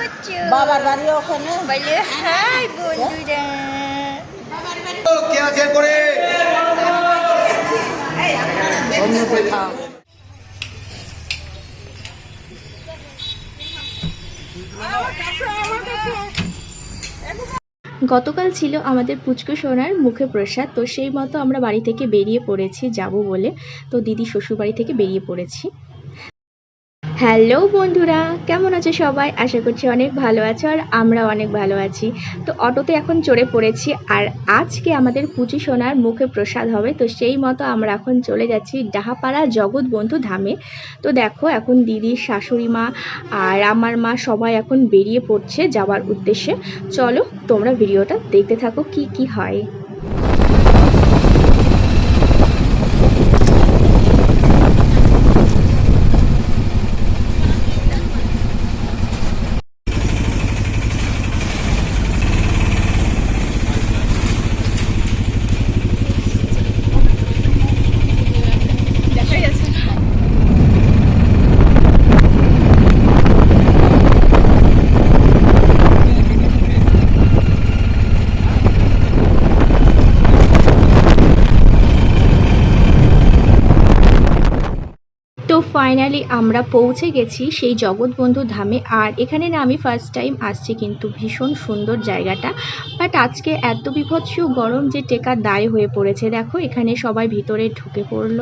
করছ বাবার বাড়ি ওখানে? বলে হাই বন্ধুরা। কে আছে করে গতকাল ছিল আমাদের পুচকু সোনার মুখে প্রসাদ তো সেই মতো আমরা বাড়ি থেকে বেরিয়ে পড়েছি যাব বলে। তো দিদি শ্বশুর বাড়ি থেকে বেরিয়ে পড়েছি। হ্যালো বন্ধুরা, কেমন আছে সবাই? আশা করছি অনেক ভালো আছো আর আমরা অনেক ভালো আছি। তো অটোতে এখন চড়ে পড়েছি আর আজকে আমাদের পুচি সোনার মুখে প্রসাদ হবে। তো সেই মতো আমরা এখন চলে যাচ্ছি ডাহাপাড়া জগৎ বন্ধু ধামে। তো দেখো এখন দিদির শাশুড়ি মা আর আমার মা সবাই এখন বেরিয়ে পড়ছে যাওয়ার উদ্দেশ্যে। চলো তোমরা ভিডিওটা দেখতে থাকো কি কি হয় তো ফাইনালি আমরা পৌঁছে গেছি সেই জগৎবন্ধু ধামে। আর এখানে না আমি ফার্স্ট টাইম আসছি কিন্তু ভীষণ সুন্দর জায়গাটা। বাট আজকে এত বিভৎস গরম যে টেকা দায় হয়ে পড়েছে। দেখো এখানে সবাই ভিতরে ঢুকে পড়ল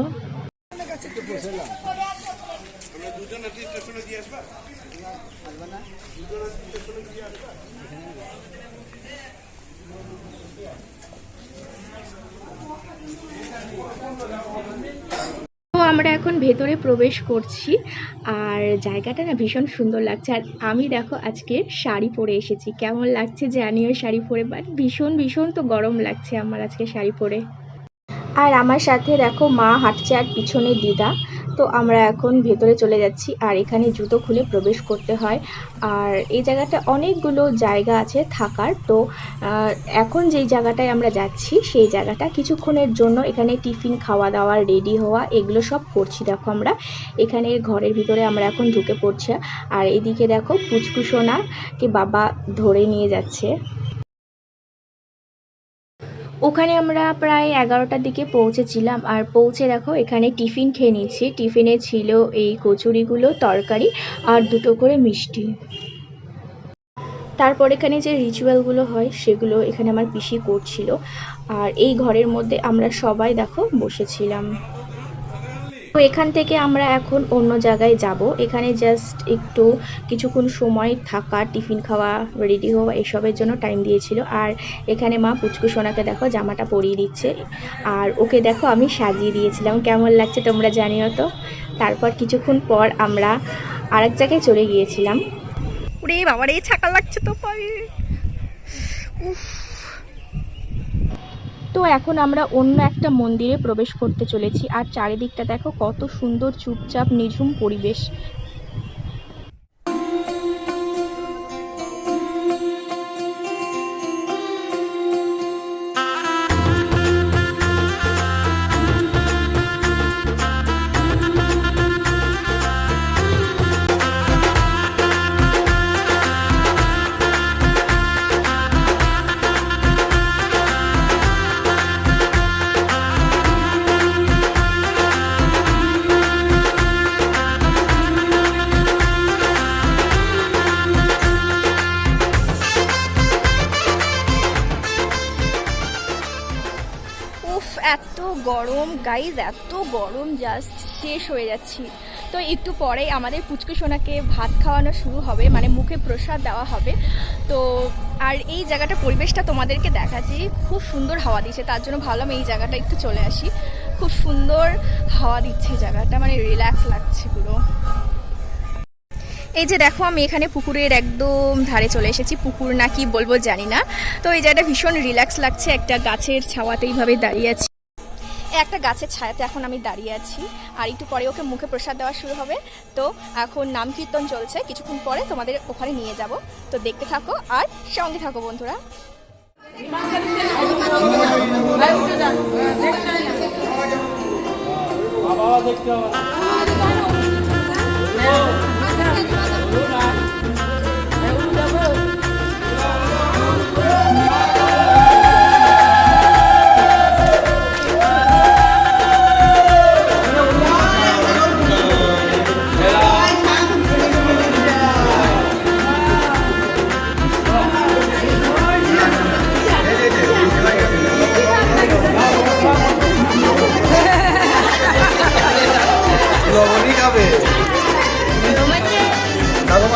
তো আমরা এখন ভেতরে প্রবেশ করছি, আর জায়গাটা না ভীষণ সুন্দর লাগছে। আর আমি দেখো আজকে শাড়ি পরে এসেছি। কেমন লাগছে জানিও শাড়ি পরে? বাট ভীষণ ভীষণ তো গরম লাগছে আমার আজকে শাড়ি পরে। আর আমার সাথে দেখো মা হাঁটছে আর পিছনে দিদা। তো আমরা এখন ভেতরে চলে যাচ্ছি আর এখানে জুতো খুলে প্রবেশ করতে হয়। আর এই জায়গাটা অনেকগুলো জায়গা আছে থাকার। তো এখন যেই জায়গাটায় আমরা যাচ্ছি, সেই জায়গাটা কিছুক্ষণের জন্য এখানে টিফিন খাওয়া দাওয়া রেডি হওয়া, এগুলো সব করছি দেখো আমরা। এখানে ঘরের ভিতরে আমরা এখন ঢুকে পড়ছি। আর এদিকে দেখো পুচকুসোনাকে বাবা ধরে নিয়ে যাচ্ছে। ওখানে আমরা প্রায় এগারোটার দিকে পৌঁছেছিলাম। আর পৌঁছে দেখো, এখানে টিফিন খেয়ে নিয়েছি। টিফিনে ছিল এই কচুরিগুলো, তরকারি আর দুটো করে মিষ্টি। তারপর এখানে যে রিচুয়ালগুলো হয়, সেগুলো এখানে আমার পিসি করছিল। আর এই ঘরের মধ্যে আমরা সবাই দেখো বসেছিলাম। তো এখান থেকে আমরা এখন অন্য জায়গায় যাব। এখানে জাস্ট একটু কিছুক্ষণ সময় থাকা, টিফিন খাওয়া রেডি হওয়া এসবের জন্য টাইম দিয়েছিল। আর এখানে মা পুচকু সোনাকে দেখো জামাটা পরিয়ে দিচ্ছে। আর ওকে দেখো আমি সাজিয়ে দিয়েছিলাম। কেমন লাগছে তোমরা জানিও তো? তারপর কিছুক্ষণ পর আমরা আরেক জায়গায় চলে গিয়েছিলাম। ওরে বাবার এই ছাকা লাগছে তো পায়ে। উফ। তো এখন আমরা অন্য একটা মন্দিরে প্রবেশ করতে চলেছি। আর চারিদিকটা দেখো কত সুন্দর চুপচাপ নিঝুম পরিবেশ। গাইজ এত গরম জাস্ট শেষ হয়ে যাচ্ছি। তো একটু পরে আমাদের পুচকু সোনাকে ভাত খাওয়ানো শুরু হবে মানে মুখে প্রসাদ দেওয়া হবে। তো আর এই জায়গাটা পরিবেশটা তোমাদেরকে দেখাচ্ছি, খুব সুন্দর হাওয়া দিচ্ছে, তার জন্য ভাবলাম এই জায়গাটা একটু চলে আসি। খুব সুন্দর হাওয়া দিচ্ছে জায়গাটা মানে রিল্যাক্স লাগছে পুরো। এই যে দেখো, আমি এখানে পুকুরের একদম ধারে চলে এসেছি। পুকুর না কি বলব জানি না। তো এই জায়গাটা ভীষণ রিল্যাক্স লাগছে, একটা গাছের ছাওয়াতে এইভাবে দাঁড়িয়ে আছি। একটা গাছের ছায়াতে এখন আমি দাঁড়িয়ে আছি। আর একটু পরে ওকে মুখে প্রসাদ দেওয়া শুরু হবে। তো এখন নাম কীর্তন চলছে। কিছুক্ষণ পরে তোমাদের ওখানে নিয়ে যাব। তো দেখতে থাকো আর সঙ্গে থাকো বন্ধুরা। বাবা, দেখতে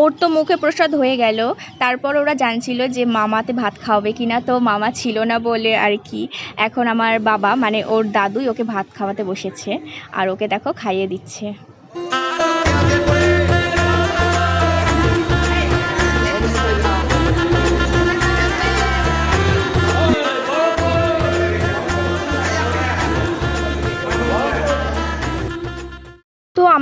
ওর তো মুখে প্রসাদ হয়ে গেল। তারপর ওরা জানছিল যে মামাতে ভাত খাওয়াবে কিনা। তো মামা ছিল না বলে আর কি। এখন আমার বাবা মানে ওর দাদুই ওকে ভাত খাওয়াতে বসেছে। আর ওকে দেখো খাইয়ে দিচ্ছে।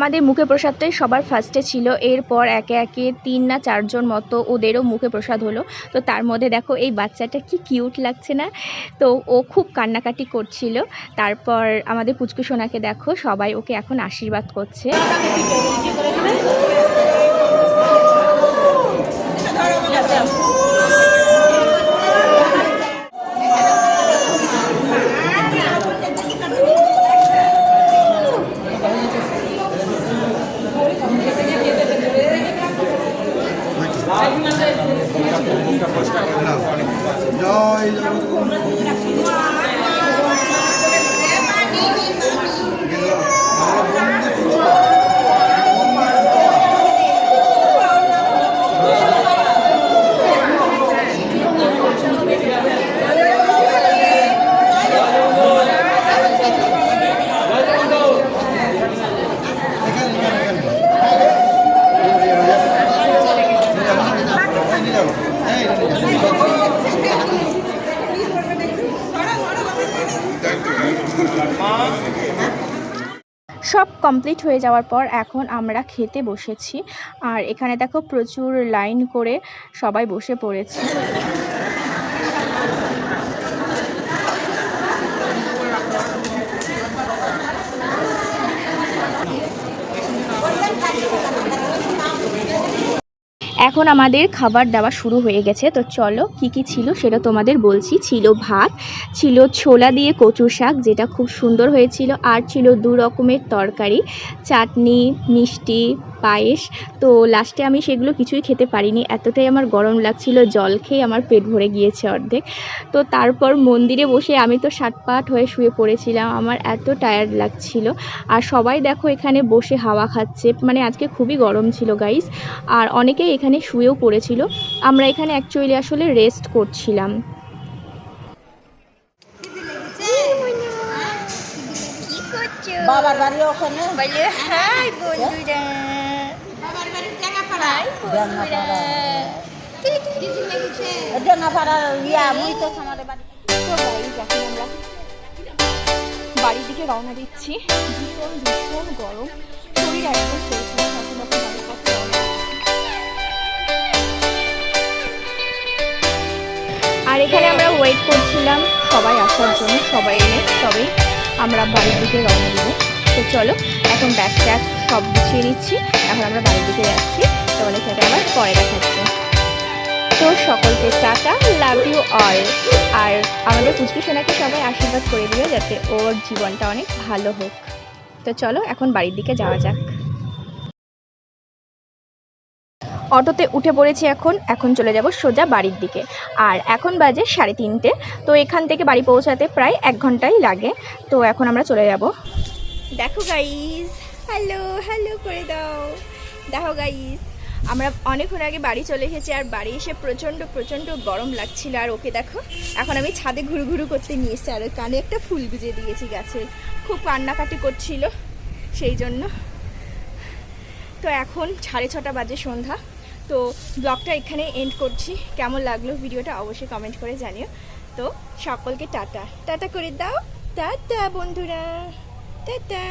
আমাদের মুখে প্রসাদটাই সবার ফার্স্টে ছিল। এরপর একে একে তিন না চারজন মতো ওদেরও মুখে প্রসাদ হলো। তো তার মধ্যে দেখো এই বাচ্চাটা কি কিউট লাগছে না? তো ও খুব কান্নাকাটি করছিল। তারপর আমাদের পুচকু সোনাকে দেখো, সবাই ওকে এখন আশীর্বাদ করছে। সব কমপ্লিট হয়ে যাওয়ার পর এখন আমরা খেতে বসেছি। আর এখানে দেখো প্রচুর লাইন করে সবাই বসে পড়েছে। এখন আমাদের খাবার দাওয়া শুরু হয়ে গেছে, তো চলো কি কি ছিল সেটা তোমাদের বলছি। ছিল ভাত, ছিল ছোলা দিয়ে কচু শাক, যেটা খুব সুন্দর হয়েছিল, আর ছিল দু রকমের তরকারি, চাটনি, মিষ্টি পায়েস। তো লাস্টে আমি সেগুলো কিছুই খেতে পারিনি। এতটাই আমার গরম লাগছিল জল খেয়ে আমার পেট ভরে গিয়েছে অর্ধেক। তো তারপর মন্দিরে বসে আমি তো সাটপাট হয়ে শুয়ে পড়েছিলাম আমার এত টায়ার্ড লাগছিল। আর সবাই দেখো এখানে বসে হাওয়া খাচ্ছে মানে আজকে খুবই গরম ছিল গাইস আর অনেকেই এখানে শুয়েও পড়েছিল। আমরা এখানে অ্যাকচুয়ালি আসলে রেস্ট করছিলাম। বাবার বাড়ি ওখানে? বলে হাই বন্ধুরা হাই বন্ধুরা ডেঙ্গাপাড়ার ইয়া মুই তো আমাদের বাড়ি তো গাইজ এখন বাড়ির দিকে রওনা দিচ্ছি। ভীষণ ভীষণ গরম। শরীর একদম চলছে আর এখানে আমরা ওয়েট করছিলাম সবাই আসার জন্য, সবাই এলে তবেই আমরা বাড়ির দিকে রওনা দিব। তো চলো, এখন ব্যাগ ট্যাগ সব গুছিয়ে নিচ্ছি, এখন আমরা বাড়ির দিকে যাচ্ছি। তোমাদের সাথে আবার পরে দেখাচ্ছি। তো সকলকে টাটা লাভ ইউ অল আর আমাদের পুচকি সবাই আশীর্বাদ করে দিও যাতে ওর জীবনটা অনেক ভালো হোক। তো চলো এখন বাড়ির দিকে যাওয়া যাক। অটোতে উঠে পড়েছি এখন এখন চলে যাব সোজা বাড়ির দিকে। আর এখন বাজে সাড়ে তিনটে, তো এখান থেকে বাড়ি পৌঁছাতে প্রায় এক ঘন্টাই লাগে। তো এখন আমরা চলে যাব। দেখো গাইস হ্যালো হ্যালো করে দাও। দেখো গাইস আমরা অনেকক্ষণ আগে বাড়ি চলে এসেছি আর বাড়ি এসে প্রচণ্ড প্রচণ্ড গরম লাগছিল। আর ওকে দেখো, এখন আমি ছাদে ঘুরু ঘুরু করতে নিয়ে এসেছি, আর কানে একটা ফুল গুজে দিয়েছি গাছের খুব কান্নাকাটি করছিল, সেই জন্য। তো এখন সাড়ে ছটা বাজে সন্ধ্যা। তো ব্লগটা এখানে এন্ড করছি। কেমন লাগল ভিডিওটা অবশ্যই কমেন্ট করে জানিও। তো সকলকে টাটা। টাটা করে দাও। টাটা, বন্ধুরা। টাটা।